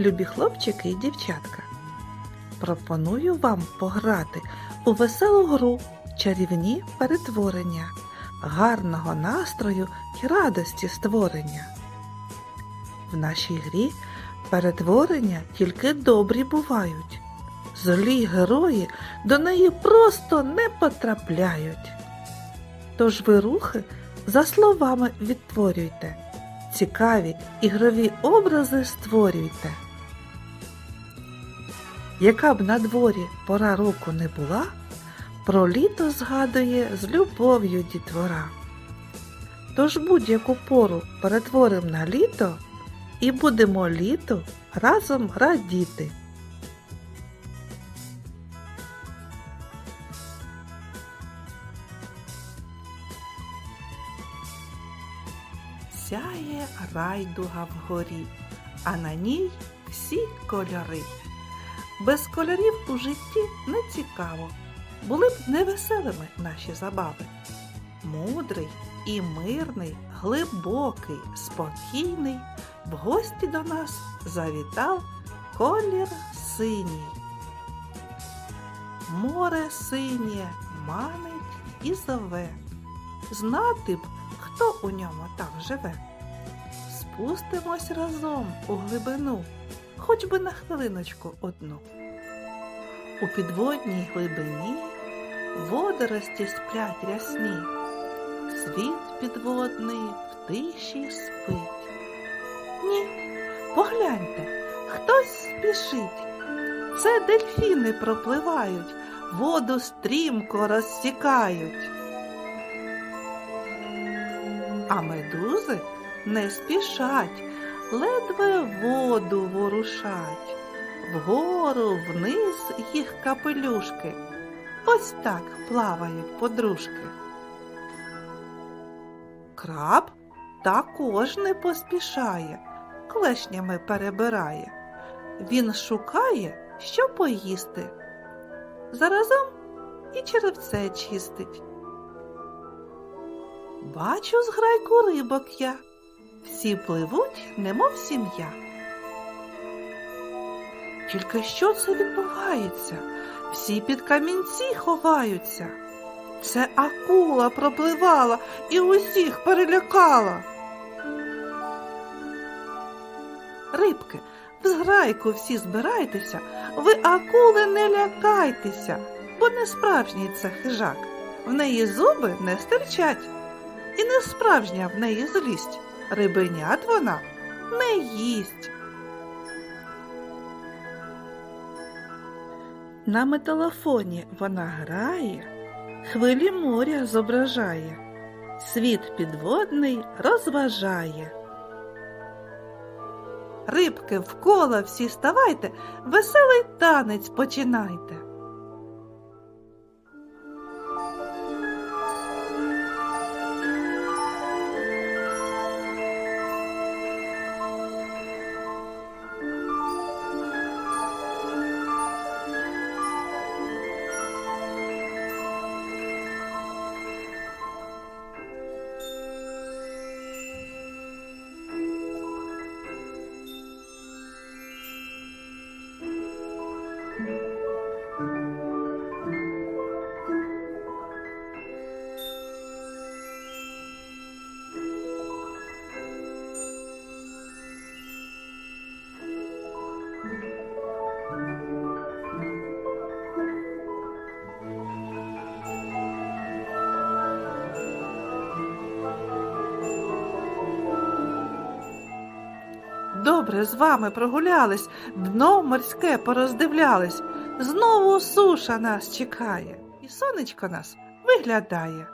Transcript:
Любі хлопчики і дівчатка, пропоную вам пограти у веселу гру чарівні перетворення, гарного настрою і радості створення. В нашій грі перетворення тільки добрі бувають. Злі герої до неї просто не потрапляють. Тож ви рухи за словами відтворюйте, цікаві ігрові образи створюйте. Яка б на дворі пора року не була, про літо згадує з любов'ю дітвора. Тож будь-яку пору перетворимо на літо і будемо літо разом радіти. Сяє райдуга вгорі, а на ній всі кольори. Без кольорів у житті не цікаво, були б невеселими наші забави. Мудрий і мирний, глибокий, спокійний, в гості до нас завітав колір синій. Море синє манить і зове. Знати б, хто у ньому там живе. Спустимось разом у глибину, хоч би на хвилиночку одну. У підводній глибині водорості сплять рясні, світ підводний в тиші спить. Ні, погляньте, хтось спішить. Це дельфіни пропливають, воду стрімко розсікають. А медузи не спішать, ледве воду ворушать. Вгору вниз їх капелюшки. Ось так плавають подружки. Краб також не поспішає, клешнями перебирає. Він шукає, що поїсти. Заразом і черевце чистить. Бачу зграйку рибок я. Всі пливуть, немов сім'я. Тільки що це відбувається? Всі під камінці ховаються. Це акула пропливала і усіх перелякала. Рибки, в зграйку всі збирайтеся, ви акули не лякайтеся, бо не справжній це хижак. В неї зуби не стирчать. І не справжня в неї злість. Рибенят вона не їсть. На металофоні вона грає, хвилі моря зображає, світ підводний розважає. Рибки вколо всі ставайте, веселий танець починайте. Добре з вами прогулялись, дно морське пороздивлялись. Знову суша нас чекає, і сонечко нас виглядає.